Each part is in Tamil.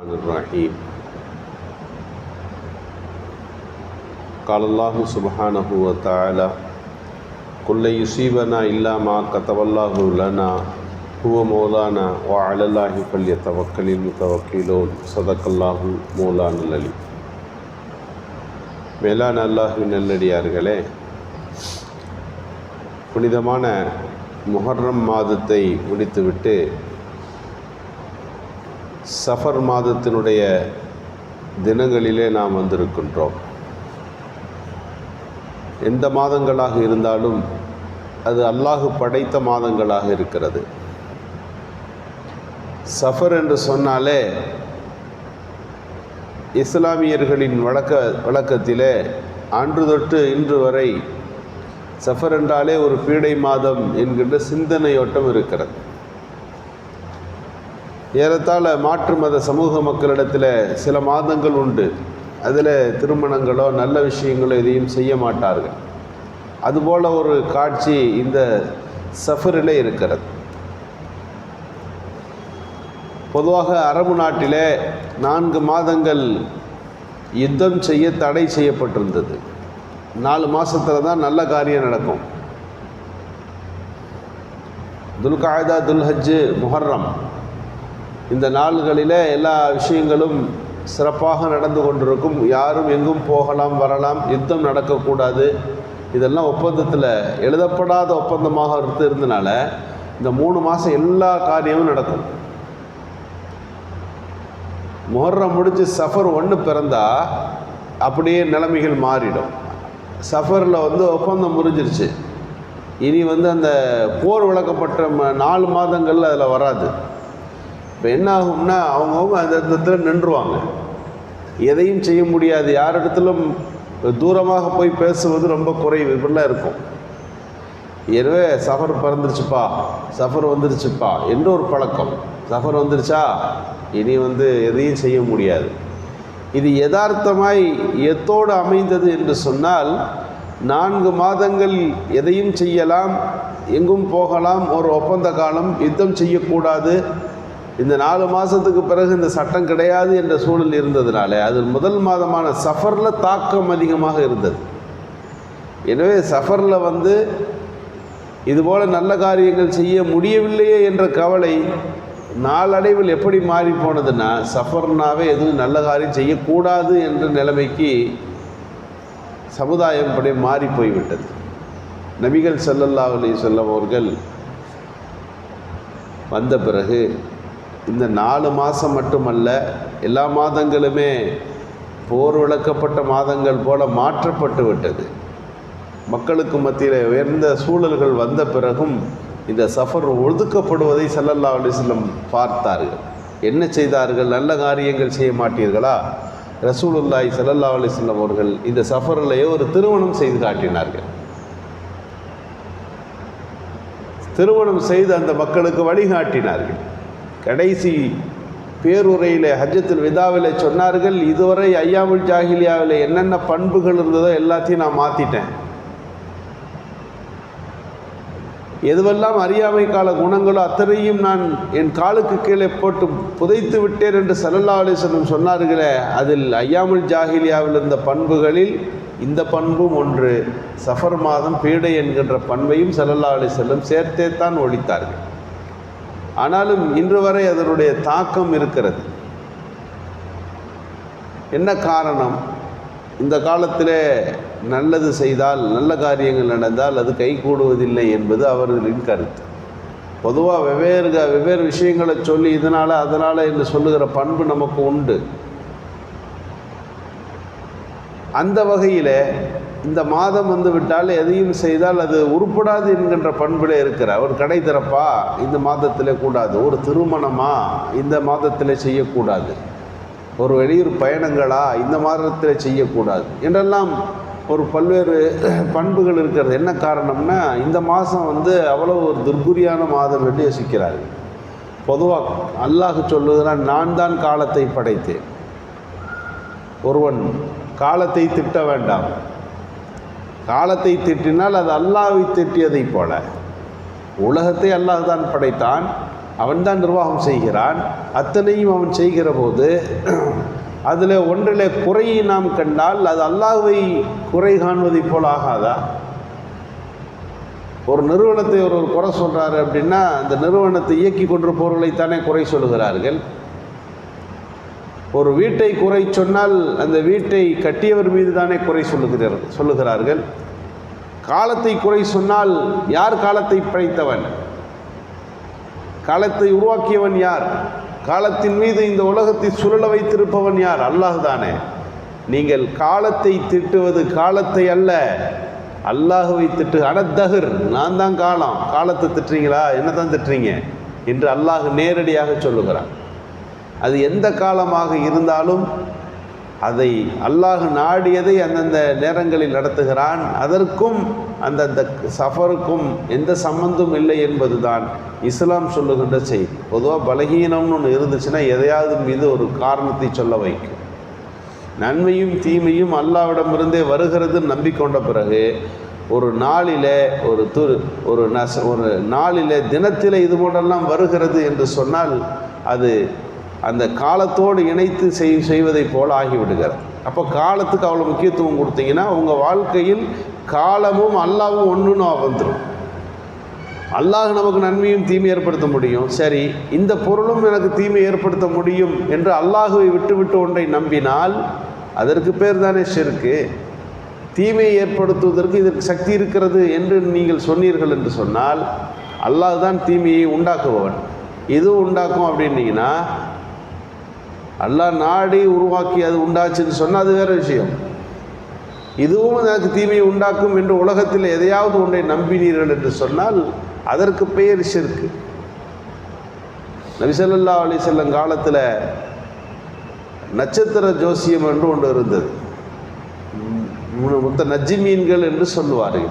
الرحمن الرحيم قال الله سبحانه وتعالى قل لن يصيبنا إلا ما كتب الله لنا هو مولانا وعلى الله فليتوكل المتوكلون صدق الله مولانا العلي மேலான அல்லாஹின் நல்லடியார்களே புனிதமான முஹர்ரம் மாதத்தை முடித்துவிட்டு சஃபர் மாதத்தினுடைய தினங்களிலே நாம் வந்திருக்கின்றோம். எந்த மாதங்களாக இருந்தாலும் அது அல்லாஹு படைத்த மாதங்களாக இருக்கிறது. சஃபர் என்று சொன்னாலே இஸ்லாமியர்களின் வழக்க வழக்கத்திலே அன்று தொட்டு இன்று வரை சஃபர் என்றாலே ஒரு பீடை மாதம் என்கின்ற சிந்தனையோட்டம் இருக்கிறது. ஏறத்தாழ மாற்று மத சமூக மக்களிடத்தில் சில மாதங்கள் உண்டு. அதில் திருமணங்களோ நல்ல விஷயங்களோ எதையும் செய்ய மாட்டார்கள். அதுபோல் ஒரு காட்சி இந்த சஃபரில் இருக்கிறது. பொதுவாக அரபு நாட்டிலே நான்கு மாதங்கள் யுத்தம் செய்ய தடை செய்யப்பட்டிருந்தது. நாலு மாதத்தில் தான் நல்ல காரியம் நடக்கும். துல்காயதா துல்ஹஜ் முஹர்ரம். இந்த நாள்களில் எல்லா விஷயங்களும் சிறப்பாக நடந்து கொண்டிருக்கும். யாரும் எங்கும் போகலாம் வரலாம் யுத்தம் நடக்கக்கூடாது. இதெல்லாம் ஒப்பந்தத்தில் எழுதப்படாத ஒப்பந்தமாக இருந்து இருந்தனால இந்த மூணு மாதம் எல்லா காரியமும் நடக்கும். முஹர்ரம் முடிஞ்சு சஃபர் ஒன்று பிறந்தா அப்படியே நிலைமைகள் மாறிடும். சஃபரில் வந்து ஒப்பந்தம் முறிஞ்சிருச்சு. இனி வந்து அந்த போர் விளக்கப்பட்ட நாலு மாதங்கள் அதில் வராது. இப்போ என்ன ஆகும்னா அவங்கவுங்க அந்த இடத்துல நின்றுவாங்க. எதையும் செய்ய முடியாது. யாரிடத்திலும் தூரமாக போய் பேசுவது ரொம்ப குறைவு. இப்படிலாம் இருக்கும். எனவே சஃபர் பிறந்துருச்சுப்பா சஃபர் வந்துருச்சுப்பா என்ற ஒரு பழக்கம். சஃபர் வந்துருச்சா? இனி வந்து எதையும் செய்ய முடியாது. இது யதார்த்தமாய் எத்தோடு அமைந்தது என்று சொன்னால் நான்கு மாதங்கள் எதையும் செய்யலாம் எங்கும் போகலாம் ஒரு ஒப்பந்த காலம் யுத்தம் செய்யக்கூடாது இந்த நாலு மாதத்துக்கு பிறகு இந்த சட்டம் கிடையாது என்ற சூழல் இருந்ததுனால அது முதல் மாதமான சஃபரில் தாக்கம் அதிகமாக இருந்தது. எனவே சஃபரில் வந்து இதுபோல் நல்ல காரியங்கள் செய்ய முடியவில்லையே என்ற கவலை நாளடைவில் எப்படி மாறி போனதுன்னா சஃபர்னாவே எதுவும் நல்ல காரியம் செய்யக்கூடாது என்ற நிலைமைக்கு சமுதாயம் அப்படியே மாறி போய்விட்டது. நபிகள் ஸல்லல்லாஹு அலைஹி அவர்கள் வந்த பிறகு இந்த நாலு மாதம் மட்டுமல்ல எல்லா மாதங்களுமே போர் விளக்கப்பட்ட மாதங்கள் போல மாற்றப்பட்டு விட்டது. மக்களுக்கு மத்தியில் உயர்ந்த சூழல்கள் வந்த பிறகும் இந்த சஃபர் ஒதுக்கப்படுவதை சல்லல்லா அலிஸ்லம் பார்த்தார்கள். என்ன செய்தார்கள்? நல்ல காரியங்கள் செய்ய மாட்டீர்களா? ரசூலுல்லாய் சல்லல்லா அலிஸ்லம் அவர்கள் இந்த சஃபரிலேயே ஒரு திருமணம் செய்து காட்டினார்கள். திருமணம் செய்து அந்த மக்களுக்கு வழிகாட்டினார்கள். கடைசி பேருரையில் ஹஜ்ஜத்தில் விதாவில் சொன்னார்கள் இதுவரை ஐயாமுல் ஜாஹிலியாவில் என்னென்ன பண்புகள் இருந்ததோ எல்லாத்தையும் நான் மாற்றிட்டேன் எதுவெல்லாம் அறியாமை கால குணங்களோ அத்தனையும் நான் என் காலுக்கு கீழே போட்டு புதைத்து விட்டேன் என்று சல்லல்லா அலிஸ்லம் சொன்னார்களே அதில் ஐயாமுல் ஜாகிலியாவில் இருந்த பண்புகளில் இந்த பண்பும் ஒன்று சஃபர் மாதம் பீடை என்கின்ற பண்பையும் சல்லல்லா அலிஸ்லம் சேர்த்தே தான் ஒழித்தார்கள். ஆனாலும் இன்று வரை அதனுடைய தாக்கம் இருக்கிறது. என்ன காரணம்? இந்த காலத்திலே நல்லது செய்தால் நல்ல காரியங்கள் நடந்தால் அது கைகூடுவதில்லை என்பது அவர்களின் கருத்து. பொதுவாக வெவ்வேறு க- வெவ்வேறு விஷயங்களை சொல்லி இதனால் அதனால் என்று சொல்லுகிற பண்பு நமக்கு உண்டு. அந்த வகையில் இந்த மாதம் வந்து விட்டால் எதையும் செய்தால் அது உருப்படாது என்கின்ற பண்பிலே இருக்கிறார். ஒரு கடை திறப்பா? இந்த மாதத்திலே கூடாது. ஒரு திருமணமா? இந்த மாதத்திலே செய்யக்கூடாது. ஒரு வெளியூர் பயணங்களா? இந்த மாதத்தில் செய்யக்கூடாது. என்றெல்லாம் ஒரு பல்வேறு பண்புகள் இருக்கிறது. என்ன காரணம்னா இந்த மாதம் வந்து அவ்வளோ ஒரு துர்குரியான மாதம் என்று யோசிக்கிறார்கள். பொதுவாக அல்லாஹ் சொல்லுகிறான் நான் தான் காலத்தை படைத்தேன். ஒருவன் காலத்தை திட்ட வேண்டாம். காலத்தை திட்டினால் அது அல்லாவை திட்டியதைப் போல. உலகத்தை அல்லாஹ் தான் படைத்தான் அவன்தான் நிர்வாகம் செய்கிறான் அத்தனையும் அவன் செய்கிற போது அதில் ஒன்றில் குறையை நாம் கண்டால் அது அல்லாஹை குறை காண்பதைப் போல் ஆகாதா? ஒரு நிறுவனத்தை ஒரு குறை சொல்கிறாரு அப்படின்னா அந்த நிறுவனத்தை இயக்கி கொண்டிருப்பவர்களைத்தானே குறை சொல்கிறார்கள் ஒரு வீட்டை குறை சொன்னால் அந்த வீட்டை கட்டியவர் மீது தானே குறை சொல்லுகிறார் சொல்லுகிறார்கள். காலத்தை குறை சொன்னால் யார் காலத்தை படைத்தவன்? காலத்தை உருவாக்கியவன் யார்? காலத்தின் மீது இந்த உலகத்தை சுழல வைத்திருப்பவன் யார்? அல்லாஹ் தானே நீங்கள் காலத்தை திட்டுவது காலத்தை அல்ல அல்லாஹுவை திட்டு அனத்தகர் நான் தான் காலம். காலத்தை திட்டுறீங்களா? என்ன தான் திட்டுறீங்க? என்று அல்லாஹ் நேரடியாக சொல்லுகிறான். அது எந்த காலமாக இருந்தாலும் அதை அல்லாஹ் நாடியதை அந்தந்த நேரங்களில் நடத்துகிறான். அதற்கும் அந்தந்த சஃபருக்கும் எந்த சம்பந்தம் இல்லை என்பதுதான் இஸ்லாம் சொல்லுகின்ற செய்தி. பொதுவாக பலகீனம்னு ஒன்று இருந்துச்சுன்னா எதையாவது மீது ஒரு காரணத்தை சொல்ல வைக்கும். நன்மையும் தீமையும் அல்லாவிடமிருந்தே வருகிறது நம்பிக்கொண்ட பிறகு ஒரு நாளில ஒரு துரு ஒரு நச ஒரு நாளில தினத்தில் இது போன்றெல்லாம் வருகிறது என்று சொன்னால் அது அந்த காலத்தோடு இணைத்து செய் செய்வதைப் போல் ஆகிவிடுகிறது. அப்போ காலத்துக்கு அவ்வளோ முக்கியத்துவம் கொடுத்தீங்கன்னா உங்கள் வாழ்க்கையில் காலமும் அல்லாவும் ஒன்றுன்னு வந்துடும் அல்லாஹ் நமக்கு நன்மையும் தீமை ஏற்படுத்த முடியும். சரி இந்த பொருளும் எனக்கு தீமை ஏற்படுத்த முடியும் என்று அல்லாஹுவை விட்டுவிட்டு ஒன்றை நம்பினால் அதற்கு பேர் தானே ஷிருக்கு. தீமையை ஏற்படுத்துவதற்கு இதற்கு சக்தி இருக்கிறது என்று நீங்கள் சொன்னீர்கள் என்று சொன்னால் அல்லாஹ் தான் தீமையை உண்டாக்குபவன். இது உண்டாக்கும் அப்படின்னீங்கன்னா அல்லா நாடி உருவாக்கி அது உண்டாச்சுன்னு சொன்னால் அது வேறு விஷயம். இதுவும் எனக்கு தீமையை உண்டாக்கும் என்று உலகத்தில் எதையாவது ஒன்றை நம்பினீர்கள் என்று சொன்னால் அதற்கு பெயர் ஷிர்க்கு நபிசல்லா அலி செல்லம் காலத்தில் நட்சத்திர ஜோசியம் என்று ஒன்று இருந்தது. மொத்த மொத்த நஜ்ஜிமீன்கள் என்று சொல்லுவார்கள்.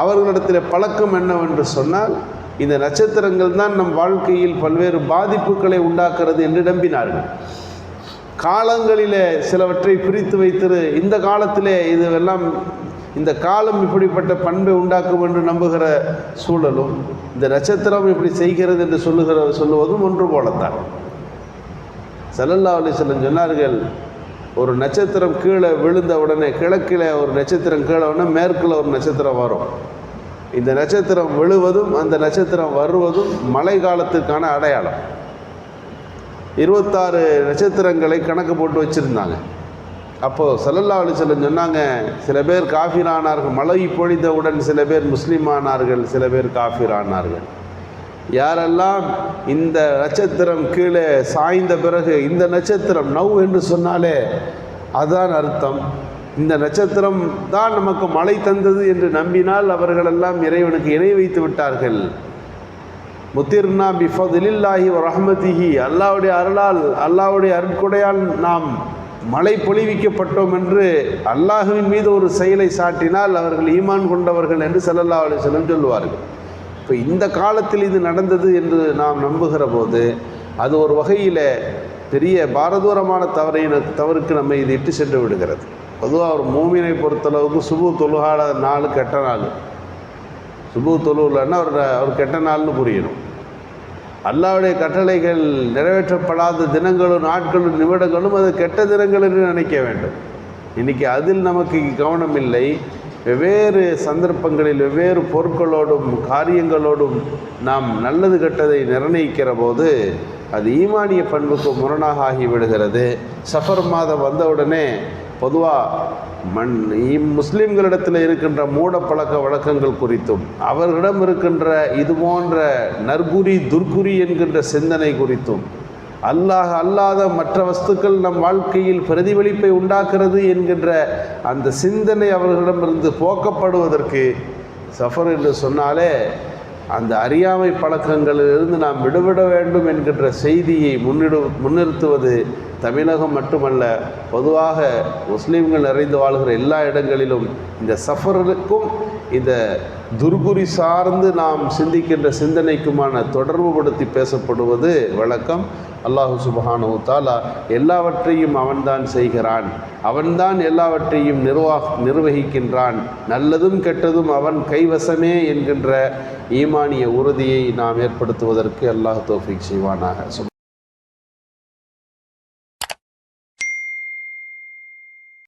அவர்களிடத்தில் பழக்கம் என்னவென்று சொன்னால் இந்த நட்சத்திரங்கள் தான் நம் வாழ்க்கையில் பல்வேறு பாதிப்புகளை உண்டாக்குறது என்று நம்பினார்கள். காலங்களிலே சிலவற்றை பிரித்து வைத்திரு இந்த காலத்திலே இதுவெல்லாம் இந்த காலம் இப்படிப்பட்ட பண்பை உண்டாக்கும் என்று நம்புகிற சூழலும் இந்த நட்சத்திரம் இப்படி செய்கிறது என்று சொல்லுகிற சொல்லுவதும் ஒன்று போலத்தான். சல்லல்லா அலிஸ்லம் சொன்னார்கள் ஒரு நட்சத்திரம் கீழே விழுந்த உடனே கிழக்கில் ஒரு நட்சத்திரம் கீழே உடனே மேற்கில் ஒரு நட்சத்திரம் வரும். இந்த நட்சத்திரம் விழுவதும் அந்த நட்சத்திரம் வருவதும் மழை காலத்துக்கான அடையாளம். இருபத்தாறு நட்சத்திரங்களை கணக்கு போட்டு வச்சுருந்தாங்க. அப்போது சல்லல்லா அலிசல்லம் சொன்னாங்க சில பேர் காஃபீர் ஆனார்கள் மழை பொழிந்தவுடன் சில பேர் முஸ்லீம் ஆனார்கள் சில பேர் காஃபீர் ஆனார்கள் யாரெல்லாம் இந்த நட்சத்திரம் கீழே சாய்ந்த பிறகு இந்த நட்சத்திரம் நவ் என்று சொன்னாலே அதான் அர்த்தம். இந்த நட்சத்திரம் தான் நமக்கு மழை தந்தது என்று நம்பினால் அவர்களெல்லாம் இறைவனுக்கு இணை வைத்து விட்டார்கள். முத்திர்னா பிஃபதிலில்லாஹி ரஹமதிஹி. அல்லாவுடைய அருளால் அல்லாவுடைய அருட்கொடையால் நாம் மழை பொழிவிக்கப்பட்டோம் என்று அல்லாஹுவின் மீது ஒரு செயலை சாட்டினால் அவர்கள் ஈமான் கொண்டவர்கள் என்று செல்லல்லா அலைஹி வஸல்லம் சொல்லுவார்கள். இப்போ இந்த காலத்தில் இது நடந்தது என்று நாம் நம்புகிற போது அது ஒரு வகையில் பெரிய பாரதூரமான தவறை தவறுக்கு நம்மை இது இட்டு சென்று விடுகிறது. பொதுவாக ஒரு மூமினை பொறுத்தளவுக்கு சுபு தொழுகால நாள் கெட்ட நாள். சுபு தொழுவில்னா அவர் அவர் கெட்ட நாள்னு புரியணும். அல்லாவுடைய கட்டளைகள் நிறைவேற்றப்படாத தினங்களும் நாட்களும் நிமிடங்களும் அது கெட்ட தினங்கள் என்று நினைக்க வேண்டும். இன்றைக்கி அதில் நமக்கு கவனம் இல்லை. வெவ்வேறு சந்தர்ப்பங்களில் வெவ்வேறு பொருட்களோடும் காரியங்களோடும் நாம் நல்லது கெட்டதை நிர்ணயிக்கிற போது அது ஈமானிய பண்புக்கு முரணாக ஆகிவிடுகிறது சஃபர் மாதம் வந்தவுடனே பொதுவாக மண் இம் இருக்கின்ற மூட பழக்க வழக்கங்கள் குறித்தும் அவர்களிடம் இருக்கின்ற இது போன்ற நற்குறி துர்குறி என்கின்ற சிந்தனை குறித்தும் அல்லாஹ் அல்லாத மற்ற வஸ்துக்கள் நம் வாழ்க்கையில் பிரதிபலிப்பை உண்டாக்குறது என்கின்ற அந்த சிந்தனை அவர்களிடமிருந்து போக்கப்படுவதற்கு சஃபர் என்று சொன்னாலே அந்த அறியாமை பழக்கங்களிலிருந்து நாம் விடுபட வேண்டும் என்கின்ற செய்தியை முன்னிடு முன்னிறுத்துவது தமிழகம் மட்டுமல்ல பொதுவாக முஸ்லீம்கள் நிறைந்து வாழ்கிற எல்லா இடங்களிலும் இந்த சஃபருக்கும் இந்த துர்குறி சார்ந்து நாம் சிந்திக்கின்ற சிந்தனைக்குமான தொடர்புபடுத்தி பேசப்படுவது வழக்கம். அல்லாஹு சுபஹானு தாலா எல்லாவற்றையும் அவன்தான் செய்கிறான். அவன்தான் எல்லாவற்றையும் நிர்வாக நிர்வகிக்கின்றான். நல்லதும் கெட்டதும் அவன் கைவசமே என்கின்ற ஈமானிய உறுதியை நாம் ஏற்படுத்துவதற்கு அல்லாஹ் தோஃபிக் செய்வானாக.